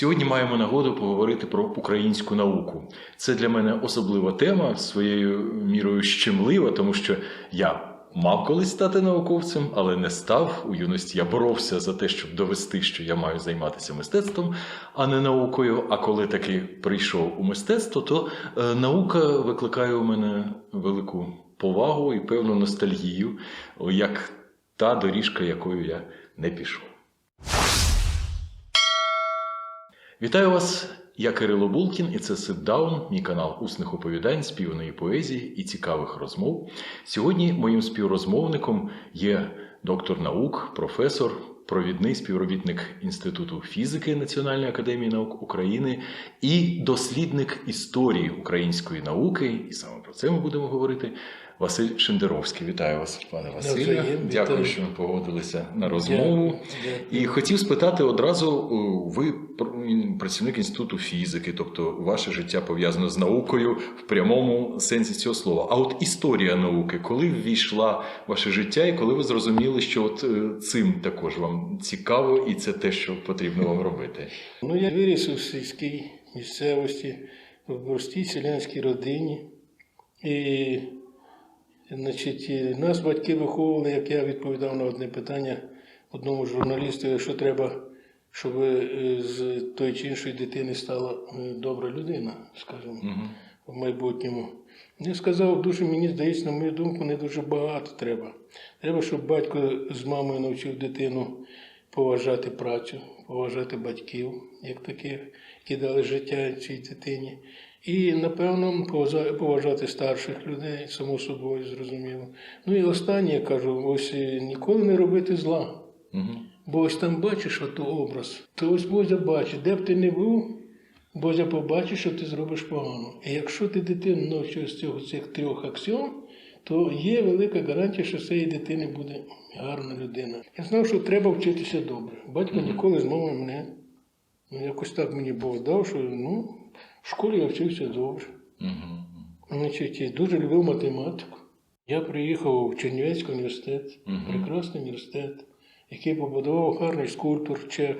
Сьогодні маємо нагоду поговорити про українську науку. Це для мене особлива тема, своєю мірою щемлива, тому що я мав колись стати науковцем, але не став. У юності я боровся за те, щоб довести, що я маю займатися мистецтвом, а не наукою. А коли таки прийшов у мистецтво, то е, наука викликає у мене велику повагу і певну ностальгію, як та доріжка, якою я не пішов. Вітаю вас! Я Кирило Булкін, і це Ситдаун, мій канал усних оповідань, співаної поезії і цікавих розмов. Сьогодні моїм співрозмовником є доктор наук, професор, провідний співробітник Інституту фізики Національної академії наук України і дослідник історії української науки. І саме про це ми будемо говорити. Василь Шендеровський. Вітаю вас, пане Василю. Дякую, що погодилися на розмову. І хотів спитати одразу: ви працівник інституту фізики, тобто ваше життя пов'язано з наукою в прямому сенсі цього слова. А от історія науки, коли ввійшла ваше життя, і коли ви зрозуміли, що от е, цим також вам цікаво, і це те, що потрібно вам робити. Ну, я виріс у сільській місцевості, в простій селянській родині. І, значить, нас батьки виховували, як я відповідав на одне питання одному журналісту, що треба, щоб е, з тої чи іншої дитини стала е, добра людина, скажімо, Мгм. в майбутньому. Я сказав, дуже мені здається, на мою думку, не дуже багато треба. Треба, щоб батько з мамою навчив дитину поважати працю, поважати батьків, як таких, які дали життя цій дитині. І, напевно, поважати старших людей, само собою, зрозуміло. Ну і останнє я кажу: ось е, ніколи не робити зла. Мгм. Бо ось там бачиш ото образ, то ось Бозя бачить, де б ти не був, Бозя побачить, що ти зробиш погано. І якщо ти дитину навчив з цього цих трьох аксіом, то є велика гарантія, що з цієї дитини буде гарна людина. Я знав, що треба вчитися добре. Батько ніколи з мамою мене. Ну, якось так мені Бог дав, що ну, в школі я вчився добре. Мгм. Значить, я дуже любив математику. Я приїхав в Чернівецький університет, Мгм. прекрасний університет, який побудував гарний скульптор чех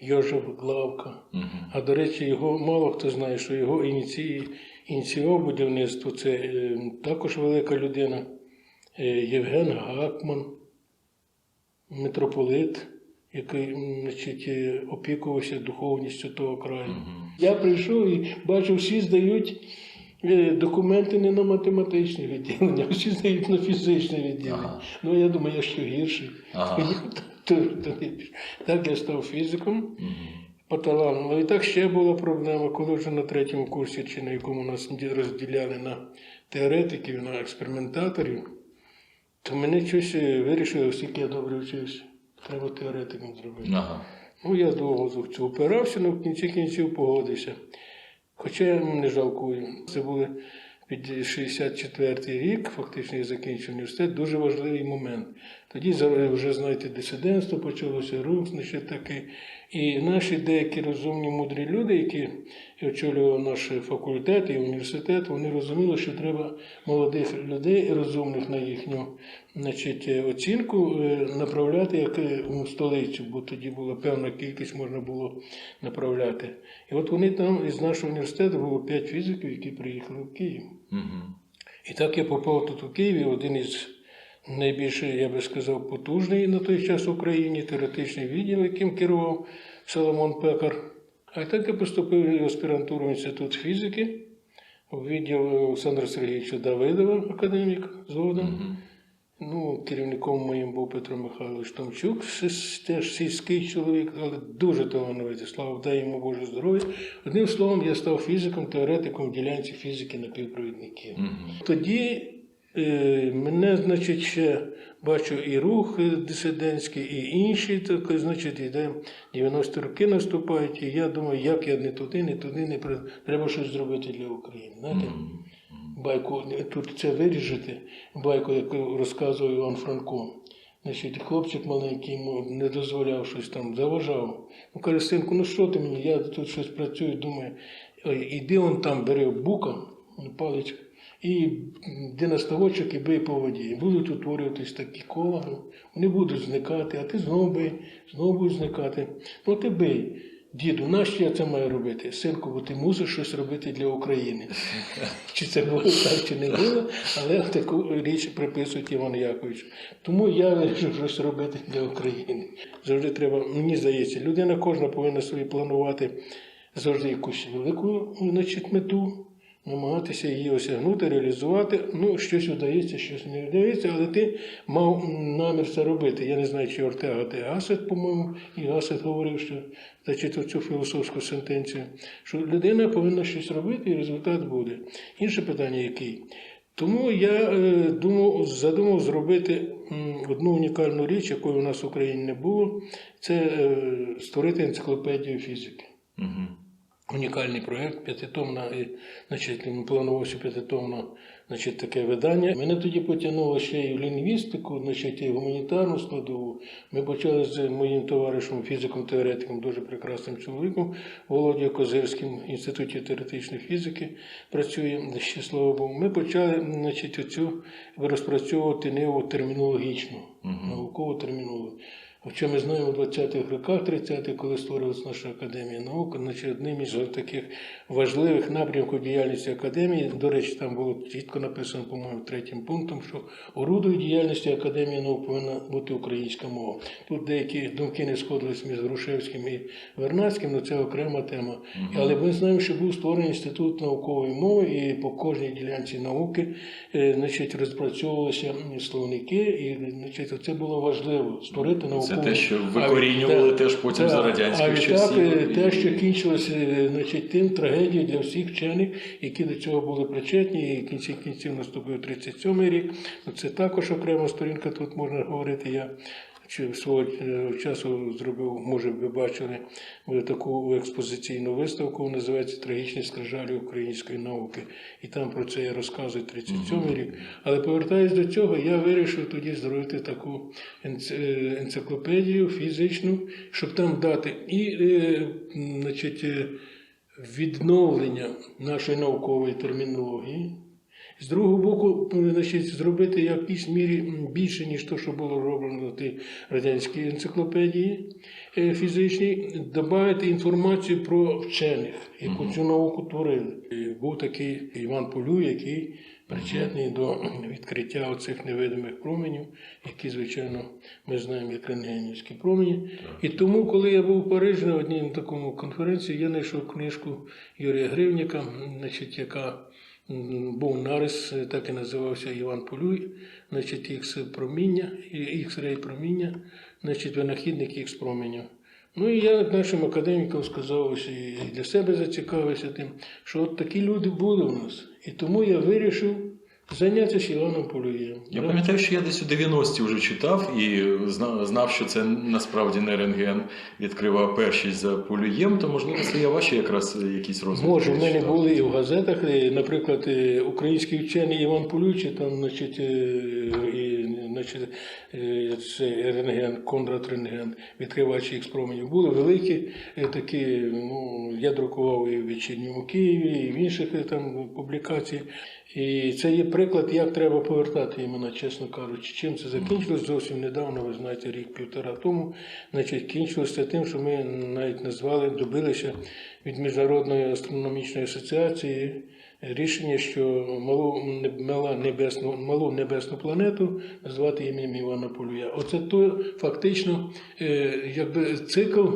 Йожев Главка. Мгм. А до речі, його мало хто знає, що його ініці... ініціював будівництво. Це е, також велика людина е, Євген Гакман, митрополит, який значить, е, опікувався духовністю того краю. Я прийшов і бачу, всі здають е, документи не на математичне відділення, всі здають на фізичне відділення. Ага. Ну я думаю, я що гірший. Ага. Я то- то. Так я став фізиком Мгм. по таланту. Ну і так ще була проблема, коли вже на третьому курсі, чи на якому нас розділяли на теоретиків, на експериментаторів, то мене щось е, вирішили, оскільки я добре вчився. Треба теоретиком зробити. Ага. Ну, я довго зубцю опирався, але в кінці кінців погодився. Хоча я не жалкую. Це були під 64-й рік, фактично я закінчив університет, дуже важливий момент. Тоді вже, знаєте, дисидентство почалося, рух, значить такий. І наші деякі розумні, мудрі люди, які очолювали наш факультет і університет, вони розуміли, що треба молодих людей, розумних на їхню значить, оцінку, е, направляти як е, у столицю, бо тоді була певна кількість, можна було направляти. І от вони там із нашого університету було п'ять фізиків, які приїхали в Київ. Мгм. І так я попав тут у Києві, один із найбільш, я би сказав, потужний на той час в Україні, теоретичний відділ, яким керував Соломон Пекар. А так я поступив в аспірантуру в інститут фізики, в відділ Олександра Сергійовича Давидова, академік згодом. Мгм. Ну, керівником моїм був Петро Михайлович Томчук, теж сільський чоловік, але дуже талановитий. Слава дай йому Боже здоров'я. Одним словом, я став фізиком, теоретиком ділянці фізики напівпровідників. Мгм. Тоді е, мене, значить, ще бачу і рух е, дисидентський, і інші, так, значить, іде 90 роки наступають, і я думаю, як я не туди, не туди, не при- треба щось зробити для України. Знаєте? Байку тут це виріжете, байку, яку розказував Іван Франко. Значить, хлопчик маленький йому не дозволяв щось там, заважав. Ну каже, синку, ну що ти мені? Я тут щось працюю, думаю, «Ой, іди он там, бери бука, паличка, і йди і бий по воді. Будуть утворюватись такі кола, вони будуть зникати, а ти знову бий, знову будуть зникати. Ну ти бий. Діду, нащо я це маю робити? Синку, бо ти мусиш щось робити для України. Чи це було так, чи не було, але таку річ приписують Івану Яковичу. Тому я вирішив щось робити для України. Завжди треба, мені здається, людина кожна повинна собі планувати завжди якусь велику значить, мету, намагатися її осягнути, реалізувати. Ну, щось вдається, щось не вдається, але ти мав намір це робити. Я не знаю, чи Ортега де Гасет, по-моєму, і Гасет говорив, що зачитав цю філософську сентенцію, що людина повинна щось робити, і результат буде. Інше питання який? Тому я е, думав, задумав зробити одну унікальну річ, якої у нас в Україні не було, це е, створити енциклопедію фізики. Угу. Унікальний проєкт, п'ятитомна, і, значить, планувався п'ятитомно, значить, таке видання. Мене тоді потягнуло ще і в лінгвістику, значить, і в гуманітарну складову. Ми почали з моїм товаришем, фізиком-теоретиком, дуже прекрасним чоловіком, Володією Козирським в Інституті теоретичної фізики працює, ще слава Богу. Ми почали, значить, оцю розпрацьовувати ниву термінологічну, наукову термінологію. Хоча ми знаємо в 20-х роках, 30-х, коли створилась наша академія наук, значить одним із таких важливих напрямків діяльності академії, до речі, там було чітко написано, по-моєму, третім пунктом, що орудою діяльності академії наук повинна бути українська мова. Тут деякі думки не сходились між Грушевським і Вернадським, але це окрема тема. Але ми знаємо, що був створений інститут наукової мови, і по кожній ділянці науки е, значить, розпрацьовувалися словники, і значить, це було важливо створити наукову Це те, що викорінювали а, теж потім та, за радянських а часів. І- те, що кінчилося значить, тим трагедією для всіх вчених, які до цього були причетні, і в кінці кінців наступив 37-й рік. Це також окрема сторінка, тут можна говорити. Я чи свого е, часу зробив, може, ви бачили е, таку експозиційну виставку, називається Трагічні скрижалі української науки. І там про це я розказую 37-й рік. Але повертаючись до цього, я вирішив тоді зробити таку е, енциклопедію фізичну, щоб там дати і значить, відновлення нашої наукової термінології. З другого боку, значить, зробити в якійсь мірі більше, ніж те, що було роблено в тій радянській енциклопедії е, фізичній, додати інформацію про вчених, яку цю науку творили. Був такий Іван Полю, який причетний до відкриття оцих невидимих променів, які, звичайно, ми знаємо як рентгенівські промені. І тому, коли я був у Парижі на одній такому конференції, я знайшов книжку Юрія Гривніка, значить, яка був нарис, е, так і називався Іван Полюй, значить, ікс проміння, ікс-рей проміння, значить, винахідник ікс променю. Ну і я нашим академікам сказав ось і для себе зацікавився тим, що от такі люди були у нас. І тому я вирішив зайнятися Іваном Полюєм. Я пам'ятаю, що я десь у 90-ті вже читав і зна- знав, що це насправді не рентген відкривав першість за полюєм, то можливо це я ваші якраз якісь розвитки. Може, в мене були і в газетах, наприклад, український вчений Іван Полючий, там, значить, е, значить, е, це рентген, Конрад Рентген, відкривач їх променів. Були великі е, такі, ну, я друкував і в вечірньому Києві, і в інших е, там публікаціях. І це є приклад, як треба повертати імена, чесно кажучи. Чим це закінчилось зовсім недавно, ви знаєте, рік-півтора тому. Значить, кінчилося тим, що ми навіть назвали, добилися від Міжнародної астрономічної асоціації рішення, що малу, мала небесну, малу небесну планету назвати ім'ям Івана Полюя. Оце то фактично е, якби цикл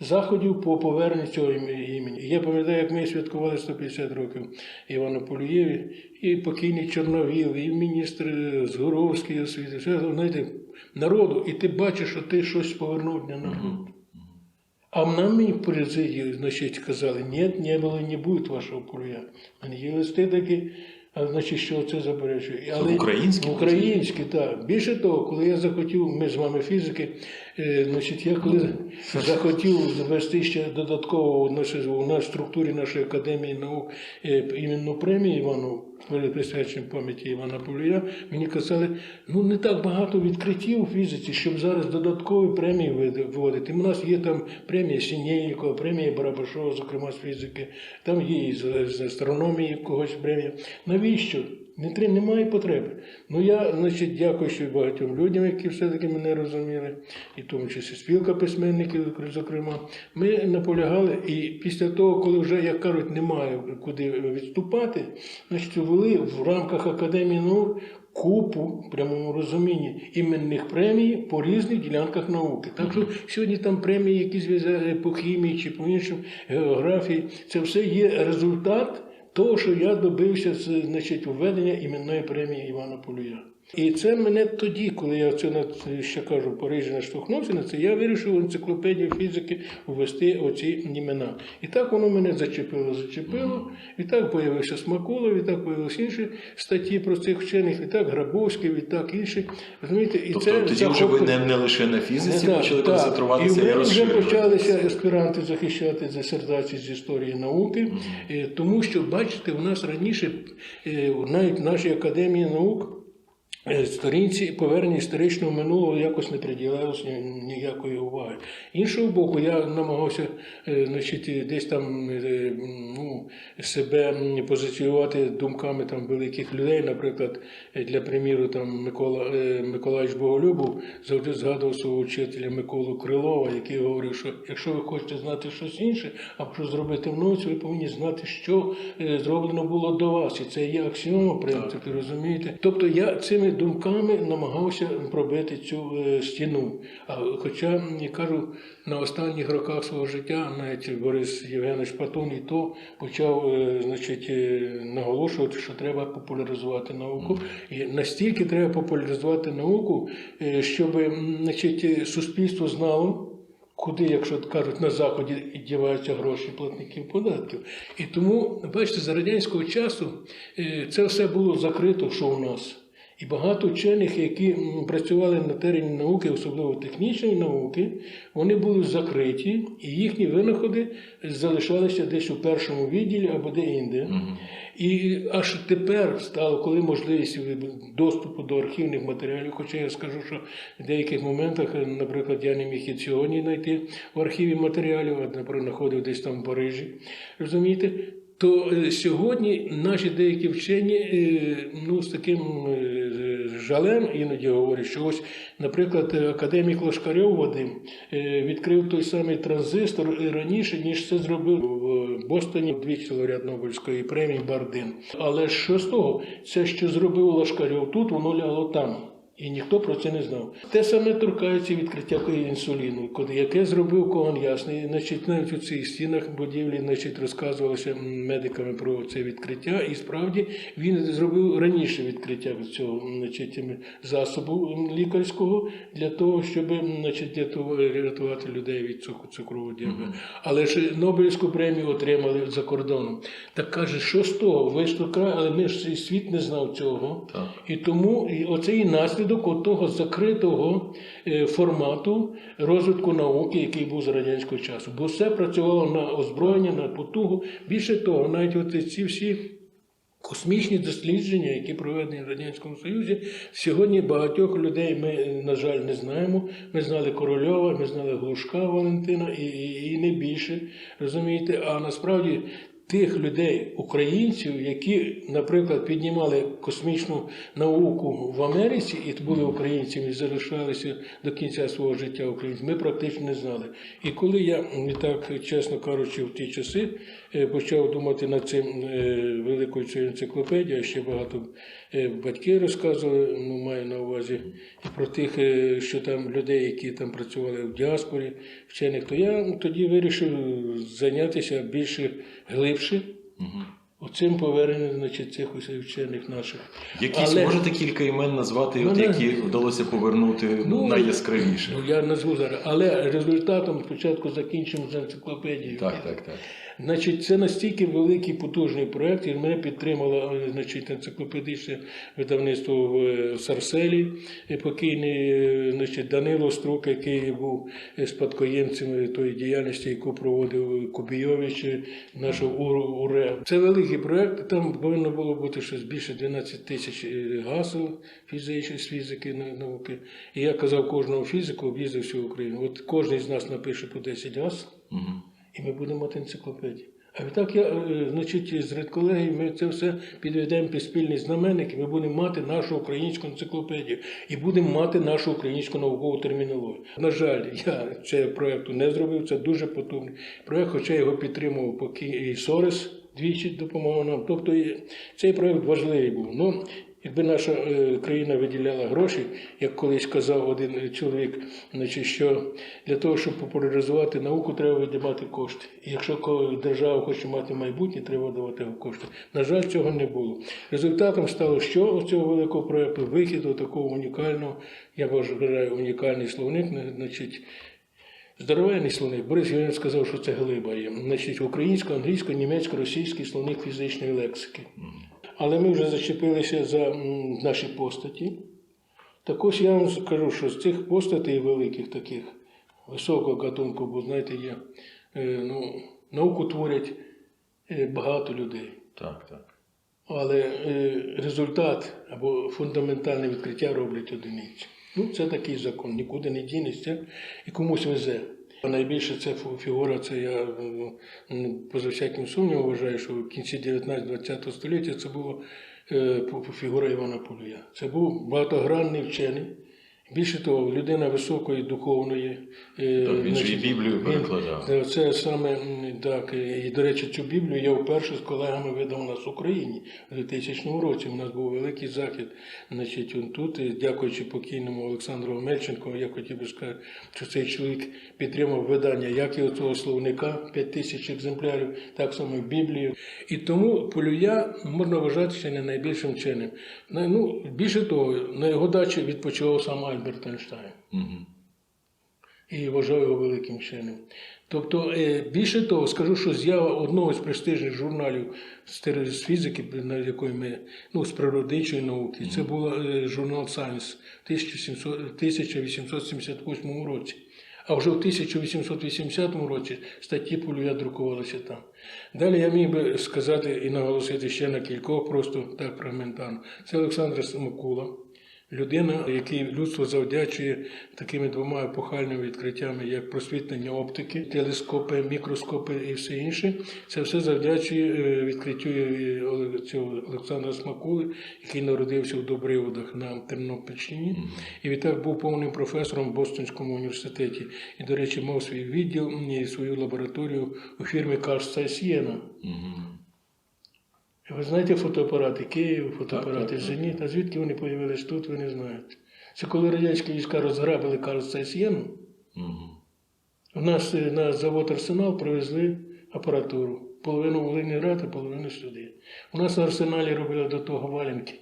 заходів по поверненню цього імені. Я пам'ятаю, як ми святкували 150 років Івану Полюєві, і покійний Чорновіл, і міністр Згуровський освіти. Все, знаєте, народу, і ти бачиш, що ти щось повернув для народу. А нам і в президії, значить, сказали, ні, не было, не будет вашого. У мене є листи такі, а значить, що це заперечує. Але українські Українські, так. Більше того, коли я захотів, ми з вами фізики, значить, я коли захотів завести ще додатково нашій, у нас структурі нашої академії наук е, іменно премію Івану, присвяченню пам'яті Івана Полюя, мені казали, ну не так багато відкриттів у фізиці, щоб зараз додаткові премії вводити. У нас є там премія Сінєйкова, премія Барабашова, зокрема з фізики, там є і з астрономії когось премія. Навіщо? Не треба, немає потреби. Ну я, значить, дякуючи багатьом людям, які все-таки мене розуміли, і в тому числі спілка письменників, зокрема, ми наполягали, і після того, коли вже, як кажуть, немає куди відступати, значить, ввели в рамках Академії наук купу в прямому розумінні іменних премій по різних ділянках науки. Так що сьогодні там премії, які зв'язані по хімії чи по іншим географії, це все є результат того, що я добився з значить, введення іменної премії Івана Полюя. І це мене тоді, коли я це на ще кажу, в Парижі наштовхнувся на це, я вирішив в енциклопедію фізики ввести оці імена. І так воно мене зачепило, зачепило. І так появився Смаколов, і так появилися інші статті про цих вчених, і так Грабовський, і так інші. Розумієте, і Тобто це тоді вже ви не, не лише на фізиці Так, почали так. концентруватися, і і вже почалися аспіранти захищати дисертації з історії науки, Е, тому що, бачите, у нас раніше, е, навіть в нашій академії наук, сторінці повернення історичного минулого якось не приділялося ні- ніякої уваги. Іншого боку, я намагався е, значить, десь там е, ну, себе позиціювати думками там, великих людей. Наприклад, е, для приміру, там Микола е, Миколаївич Боголюбов завжди згадував свого вчителя Миколу Крилова, який говорив, що якщо ви хочете знати щось інше, а що зробити в науці, ви повинні знати, що е, зроблено було до вас. І це є аксіома, в принципі, розумієте? Тобто я цими думками намагався пробити цю е, стіну. Хоча я кажу, на останніх роках свого життя навіть Борис Євгенович Патон і то почав е, значить, е, наголошувати, що треба популяризувати науку. І настільки треба популяризувати науку, щоб значить, суспільство знало. Куди, якщо кажуть, на заході діваються гроші платників податків. І тому, бачите, за радянського часу це все було закрито, що у нас. І багато вчених, які працювали на терені науки, особливо технічної науки, вони були закриті, і їхні винаходи залишалися десь у першому відділі або де-інде. І аж тепер стало, коли можливість доступу до архівних матеріалів, хоча я скажу, що в деяких моментах, наприклад, я не міг і сьогодні знайти в архіві матеріалів, а наприклад, знаходив десь там в Парижі. Розумієте? То е, сьогодні наші деякі вчені е, ну, з таким е, жалем іноді говорять, що ось, наприклад, академік Лошкарьов Вадим відкрив той самий транзистор раніше, ніж це зробив в Бостоні двічі лауреат Нобелівської премії Бардин. Але що з того? Це, що зробив Лошкарьов тут, воно ляло там. І ніхто про це не знав. Те саме торкається відкриття інсуліну, коли- яке зробив Коган Ясний. Значить, навіть у цих стінах будівлі значить, розказувалося медиками про це відкриття. І справді він зробив раніше відкриття цього значить, засобу лікарського для того, щоб значить, рятувати- рятувати людей від цукру- цукрового діабету. Але ж Нобелівську премію отримали за кордоном. Так каже, що з того? Ви ж але ми ж світ не знав цього. Так. І тому і оцей наслідок того закритого е, формату розвитку науки, який був з радянського часу. Бо все працювало на озброєння, на потугу. Більше того, навіть от ці всі. Космічні дослідження, які проведені в Радянському Союзі, сьогодні багатьох людей ми, на жаль, не знаємо. Ми знали Корольова, ми знали Глушка Валентина і, і, і не більше. Розумієте? А насправді тих людей, українців, які, наприклад, піднімали космічну науку в Америці і були українцями і залишалися до кінця свого життя українцями, ми практично не знали. І коли я так, чесно кажучи, в ті часи е, почав думати над цим е, великою цією енциклопедією, ще багато е, батьки розказували, ну маю на увазі, і про тих, що там людей, які там працювали в діаспорі, вчених, то я тоді вирішив зайнятися більше глибше. Оцим повернення значить, цих усіх вчених наших. Якісь Але- можете кілька імен назвати, Ну, от, не- які вдалося повернути найяскравіше? Ну, я назву зараз. Але результатом спочатку закінчимо з енциклопедією. Так, так, так. Значить, це настільки великий потужний проект, і мене підтримало е, значить, енциклопедичне видавництво в е, Сарселі, е, покійний значить, Данило Струк, який був спадкоємцем тої діяльності, яку проводив Кубійович, нашого УРЕ. Це великий проект. Там повинно було бути щось більше 12 тисяч гасел фізичної з фізики на- науки. І я казав кожному фізику, об'їздив всю Україну. От кожен з нас напише по 10 гасел. Мгм. І ми будемо мати енциклопедію. А відтак я, е, значить, з редколегії ми це все підведемо під спільний знаменник, і ми будемо мати нашу українську енциклопедію і будемо мати нашу українську наукову термінологію. На жаль, я цього проєкту не зробив, це дуже потужний проєкт, хоча його підтримував поки і Сорес двічі допомагав нам. Тобто цей проєкт важливий був. Ну, Якби наша е, країна виділяла гроші, як колись казав один чоловік, значить, що для того, щоб популяризувати науку, треба видавати кошти. І якщо держава хоче мати майбутнє, треба давати кошти. На жаль, цього не було. Результатом стало що з цього великого проєкту? Вихід до такого унікального, я вважаю, унікальний словник, значить, Здоровенний словник. Борис Євгенович сказав, що це глиба є. Значить, українсько, англійсько, німецько, російський словник фізичної лексики. Але ми вже зачепилися за наші постаті. Також я вам скажу, що з цих постатей великих таких, високого гатунку, бо знаєте, є, е, ну, науку творять е, багато людей. Так, так. Але е, результат або фундаментальне відкриття роблять одиниці. Ну, це такий закон, нікуди не дінешся і комусь везе. Найбільше це фігура, це я ну, поза всяким сумнівом вважаю, що в кінці 19-20 століття це була е, фігура Івана Полія. Це був багатогранний вчений. Більше того, людина високої духовної. е, Так, він же і значить, Біблію перекладав. Е, Це саме м, так. І, до речі, цю Біблію я вперше з колегами видав у нас в Україні у 2000 році. У нас був великий захід. Значить, он тут, і дякуючи покійному Олександру Мельченко, я хотів би сказати, що цей чоловік підтримав видання як і цього словника 5 тисяч екземплярів, так само і Біблію. І тому Полюя можна вважати ще не найбільшим чином. Ну, більше того, на його дачі відпочивав сам Альберт Ейнштейн Угу. і вважаю його великим вченим. Тобто, е, більше того, скажу, що з'ява одного з престижних журналів з фізики, на якої ми ну, з природничої науки, це був е, журнал Science в 1878 році. А вже в 1880 році статті Полюя друкувалися там. Далі я міг би сказати і наголосити ще на кількох, просто так фрагментарно. Це Олександр Самокула, людина, якій людство завдячує такими двома епохальними відкриттями, як просвітлення оптики, телескопи, мікроскопи і все інше. Це все завдячує е, відкриттю е, цього Олександра Смакули, який народився в Добриводах на Тернопільщині. І відтак був повним професором в Бостонському університеті. І, до речі, мав свій відділ і свою лабораторію у фірмі Карста Сієна. Ви знаєте фотоапарати Київ, фотоапарати Так, так, так. Зеніт, а звідки вони появились тут, ви не знаєте. Це коли радянські війська розграбили Карл Сієну, Угу. у нас е, на завод Арсенал привезли апаратуру. Половину в Волиніград, а половину сюди. У нас на арсеналі робили до того валянки.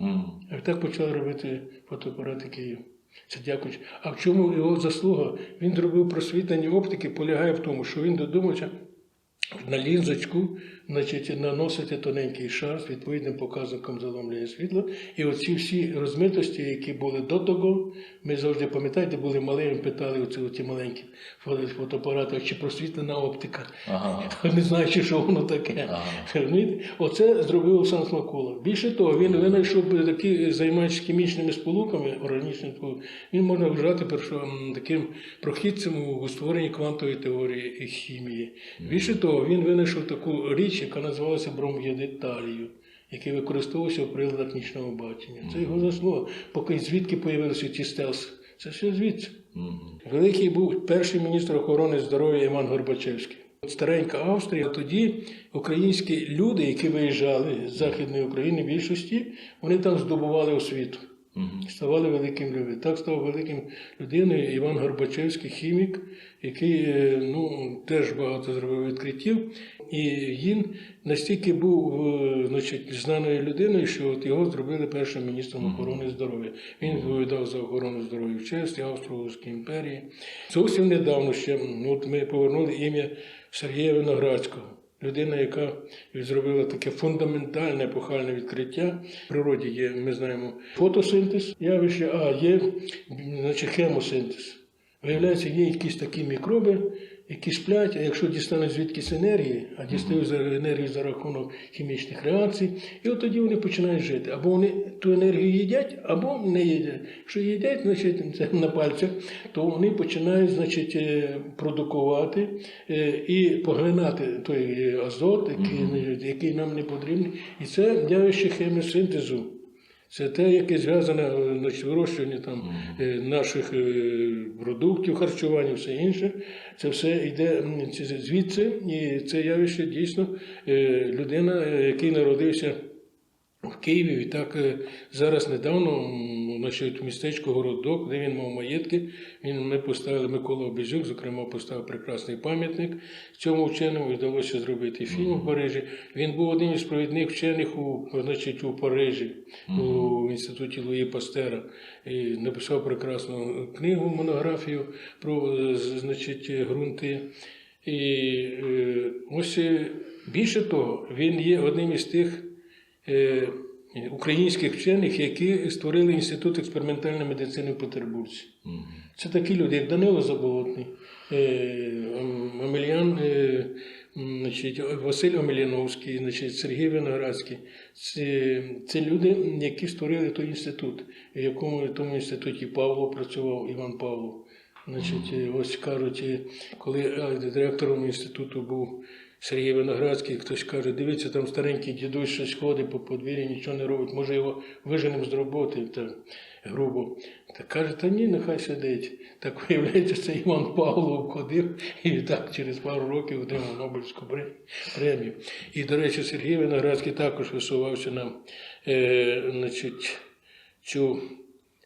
Угу. А так почали робити фотоапарати Київ. Це дякуючи. А в чому його заслуга? Він зробив просвітлення оптики, полягає в тому, що він додумався на лінзочку значить, наносити тоненький шар з відповідним показником заломлення світла. І оці всі розмитості, які були до того, ми завжди пам'ятаєте, були малими, питали оці, оці маленькі фото- фотоапарати, чи просвітлена оптика. Ага. Не знаючи, що воно таке. Ага. Оце зробив Олександр Смакула. Більше того, він винайшов такі, займаючись хімічними сполуками, органічними сполуками, він можна вважати таким прохідцем у створенні квантової теорії і хімії. Більше того, він винайшов таку річ, яка називалася бром'єдит який використовувався в приладах нічного бачення. Це його заслуга. Поки звідки появилися ці стелси? Це все звідси. Великий був перший міністр охорони здоров'я Іван Горбачевський. Старенька Австрія. Тоді українські люди, які виїжджали з Західної України, більшості, вони там здобували освіту. Ставали великим людьми. Так став великим людиною Іван Горбачевський, хімік, який е, ну, теж багато зробив відкриттів. І він настільки був е, значить, знаною людиною, що от його зробили першим міністром охорони здоров'я. Він відповідав за охорону здоров'я в честь Австро-Угорській імперії. Зовсім недавно ще ну, от ми повернули ім'я Сергія Виноградського. Людина, яка зробила таке фундаментальне епохальне відкриття. В природі є, ми знаємо, фотосинтез явище, а є значить, хемосинтез. Виявляється, є якісь такі мікроби, які сплять, а якщо дістануть звідкись енергії, а дістають енергію за рахунок хімічних реакцій, і от тоді вони починають жити. Або вони ту енергію їдять, або не їдять. Якщо їдять, значить це на пальцях, то вони починають значить, е, продукувати е, і поглинати той азот, який, який нам не потрібний. І це явище хеміосинтезу. Це те, яке зв'язане з значить, вирощування там, е, наших е, продуктів, харчування, все інше. Це все йде звідси, і це явище дійсно е, людина, е, який народився в Києві. І так е, зараз недавно значить, в містечку Городок, де він мав маєтки, він ми поставили Микола Обезюк, зокрема, поставив прекрасний пам'ятник. Цьому вченому вдалося зробити фільм в Парижі. Він був одним із провідних вчених у, значить, у Парижі, у інституті Луї Пастера. І написав прекрасну книгу, монографію про значить, ґрунти. І е, ось е, більше того, він є одним із тих е, українських вчених, які створили інститут експериментальної медицини в Петербурзі. Це такі люди, як Данило Заболотний, е, Амельян, е, значить, Василь Омеляновський, значить, Сергій Виноградський. Це, це люди, які створили той інститут, в якому в тому інституті Павло працював, Іван Павлов. Значить, е, ось кажуть, е, коли е, директором інституту був Сергій Виноградський, хтось каже, дивіться, там старенький дідусь щось ходить по подвір'ї, нічого не робить, може його виженемо з роботи, так грубо. Так каже, та ні, нехай сидить. Так виявляється, це Іван Павлов ходив і так через пару років отримав Нобелівську премію. І, до речі, Сергій Виноградський також висувався на е, значить, цю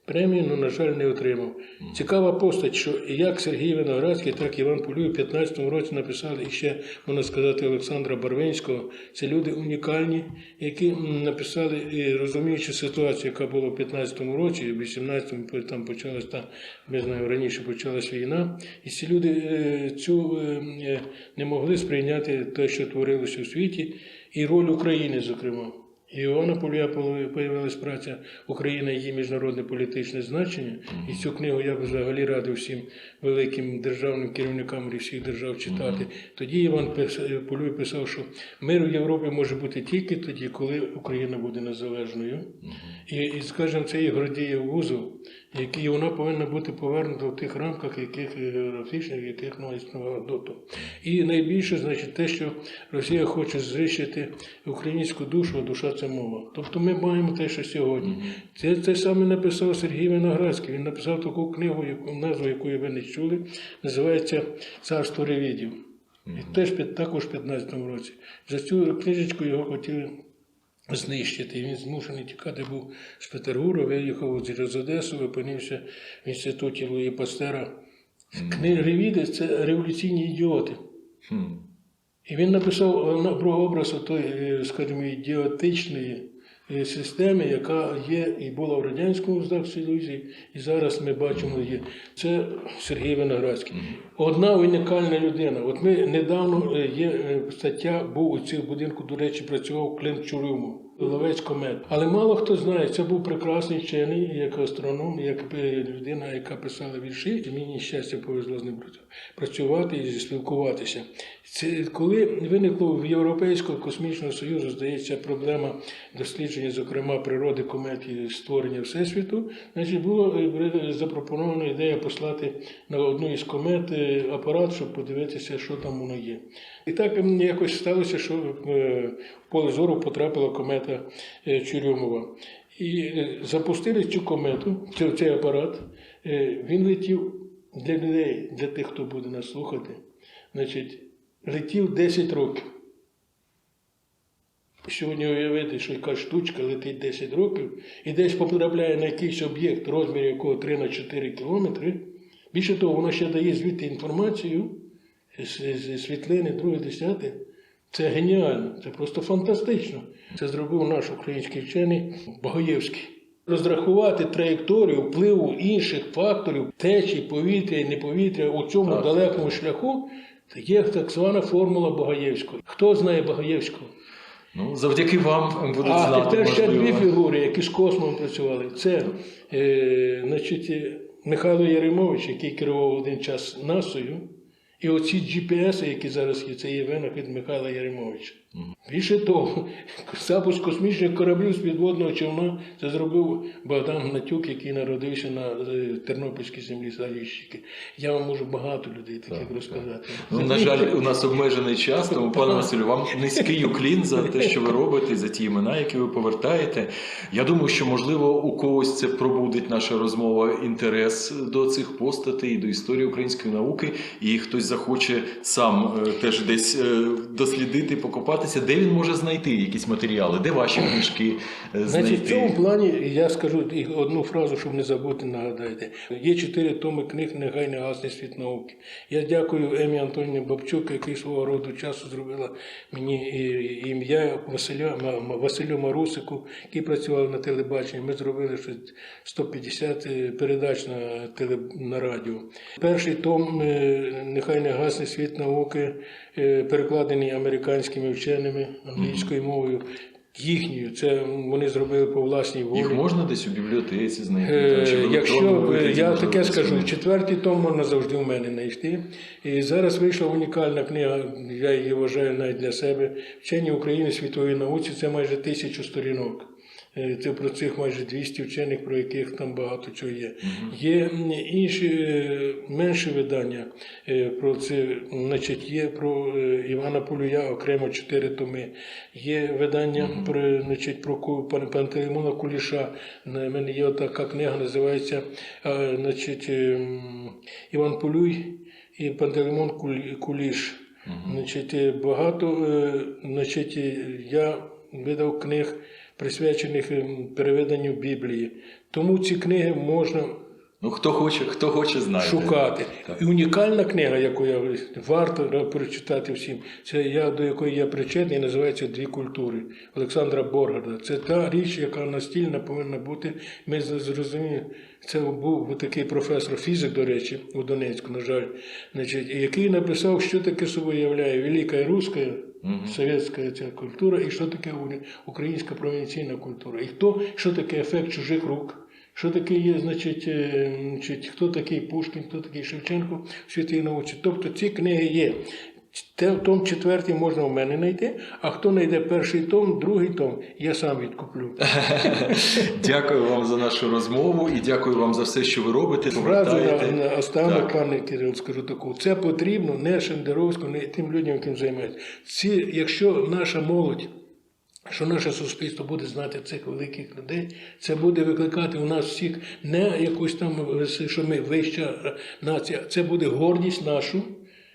премію, але, на жаль, не отримав. Цікава постать, що як Сергій Виноградський, так і Іван Полюй у 15-му році написали і ще, можна сказати, Олександра Барвинського. Це люди унікальні, які написали, і розуміючи ситуацію, яка була в 15-му році, в 18-му там почалась та, ми знаємо, раніше почалась війна. І ці люди е, цю е, е, не могли сприйняти те, що творилося у світі, і роль України, зокрема. І Полія появилась праця Україна її міжнародне політичне значення. І цю книгу я б взагалі радив всім великим державним керівникам всіх держав читати. Тоді Іван Полюй писав, що мир у Європі може бути тільки тоді, коли Україна буде незалежною. І, і скажімо, це і Гордієв вузол, який вона повинна бути повернута в тих рамках, яких е, географічних, яких вона існувала до того. І найбільше, значить, те, що Росія хоче знищити українську душу, а душа це мова. Тобто ми маємо те, що сьогодні. Це, це саме написав Сергій Виноградський. Він написав таку книгу, яку назву якої ви не чули, називається Царство ревідів. І теж під- також в 15-му році. За цю книжечку його хотіли знищити. Він змушений тікати був з Петербурга, виїхав через Одесу, опинився в інституті Луї Пастера. Книги Ревіди це революційні ідіоти. І він написав про образ тої, е, скажімо, ідіотичної е, системи, яка є і була в Радянському Союзі, і зараз ми бачимо є. Це Сергій Виноградський. Одна унікальна людина. От ми недавно е, є е, стаття, був у цьому будинку, до речі, працював Клим Чурюмов. Ловець комет. Але мало хто знає, це був прекрасний вчений, як астроном, як е, людина, яка писала вірші, і мені щастя повезло з ним працювати і спілкуватися. Це коли виникло в Європейського космічного союзу, здається, проблема дослідження, зокрема, природи комет і створення всесвіту, значить було запропоновано ідея послати на одну із комет апарат, щоб подивитися, що там воно є. І так якось сталося, що е, в поле зору потрапила комета е, Чурюмова. І е, запустили цю комету, цей, апарат. Він летів для людей, для тих, хто буде нас слухати. Значить, летів 10 років. Сьогодні уявити, що якась штучка летить 10 років і десь потрапляє на якийсь об'єкт, розмір якого 3 на 4 кілометри. Більше того, воно ще дає звідти інформацію, з- світлини, друге, десяте. Це геніально, це просто фантастично. Це зробив наш український вчений Богоєвський. Розрахувати траєкторію впливу інших факторів, течії, повітря і неповітря у цьому Так. далекому шляху є так звана формула Богоєвського. Хто знає Богоєвського? Ну, завдяки вам будуть А знати. тепер ще дві фігури, які з космосом працювали. Це е, значить, е, Михайло Яремович, який керував один час НАСОю, І оці GPS, які зараз є, це є винахід Михайла Яремовича. Більше того, запуск космічних кораблів з підводного човна це зробив Богдан Гнатюк, який народився на е, Тернопільській землі Заліщики. Я вам можу багато людей таких розказати. Ну, на жаль, у нас обмежений час, тому пане Василю, вам низький уклін за те, що ви робите, за ті імена, які ви повертаєте. Я думаю, що можливо у когось це пробудить наша розмова інтерес до цих постатей, до історії української науки, і хтось захоче сам е, теж десь е, дослідити, покопатися, де він може знайти якісь матеріали, де ваші книжки е, Значить, в цьому плані я скажу і одну фразу, щоб не забути, нагадайте. Є чотири томи книг Нехай не гасне світ науки. Я дякую Емі Антоніні Бабчук, який свого роду часу зробила мені ім'я Ма- Ма- Василю Марусику, який працював на телебаченні. Ми зробили щось 150 передач на, теле, на радіо. Перший том е, Нехай не гасне світ науки, е, перекладений американськими вченими англійською мовою. Їхньою, це вони зробили по власній волі. Їх можна десь у бібліотеці знайти? Е, чи Якщо е, я таке скажу, четвертий том можна завжди в мене знайти. І зараз вийшла унікальна книга, я її вважаю навіть для себе. Вчені України світової науці це майже тисячу сторінок. Е, Це про цих майже 200 вчених, про яких там багато чого є. Є інші е, менші видання е, про це, значить, є про Івана Полюя окремо чотири томи. Є видання про, значить, про пан- Пантелеймона Куліша. На мене є така книга, називається значить, Іван Полюй і Пантелеймон Кулі- Куліш. Значить, багато значить, я видав книг, присвячених ем, переведенню Біблії. Тому ці книги можна Ну, хто хоче, хто хоче знає. шукати. І унікальна книга, яку я варто прочитати всім, це я до якої я причетний, називається Дві культури Олександра Боргарда. Це та річ, яка настільна повинна бути. Ми зрозуміли. Це був такий професор фізик, до речі, у Донецьку, на жаль, значить, який написав, що таке собою являє велика руська совєтська ця культура, і що таке українська провінційна культура, і хто, що таке ефект чужих рук. Що таке є, значить, е, значить, хто такий Пушкін, хто такий Шевченко в світій науці. Тобто ці книги є. Те, том четвертий можна в мене знайти, а хто знайде перший том, другий том, я сам відкуплю. Дякую вам за нашу розмову і дякую вам за все, що ви робите. Фразу на, на останок, Так. пане Кирил, скажу таку. Це потрібно не Шендеровську, не тим людям, яким займаються. Ці, якщо наша молодь, що наше суспільство буде знати цих великих людей, це буде викликати у нас всіх не якусь там, що ми вища нація, це буде гордість нашу.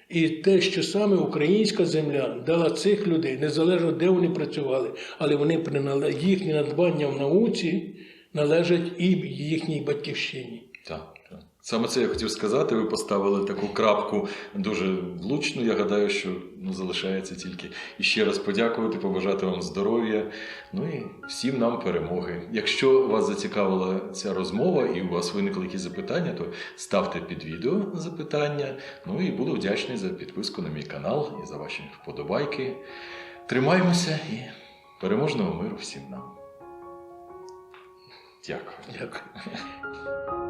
І те, що саме українська земля дала цих людей, незалежно де вони працювали, але вони принали їхні надбання в науці належать і їхній батьківщині. Так. Саме це я хотів сказати. Ви поставили таку крапку дуже влучно. Я гадаю, що ну, залишається тільки іще раз подякувати, побажати вам здоров'я. Ну і всім нам перемоги. Якщо вас зацікавила ця розмова і у вас виникли якісь запитання, то ставте під відео запитання. Ну і буду вдячний за підписку на мій канал і за ваші вподобайки. Тримаємося і переможного миру всім нам. Дякую. Дякую.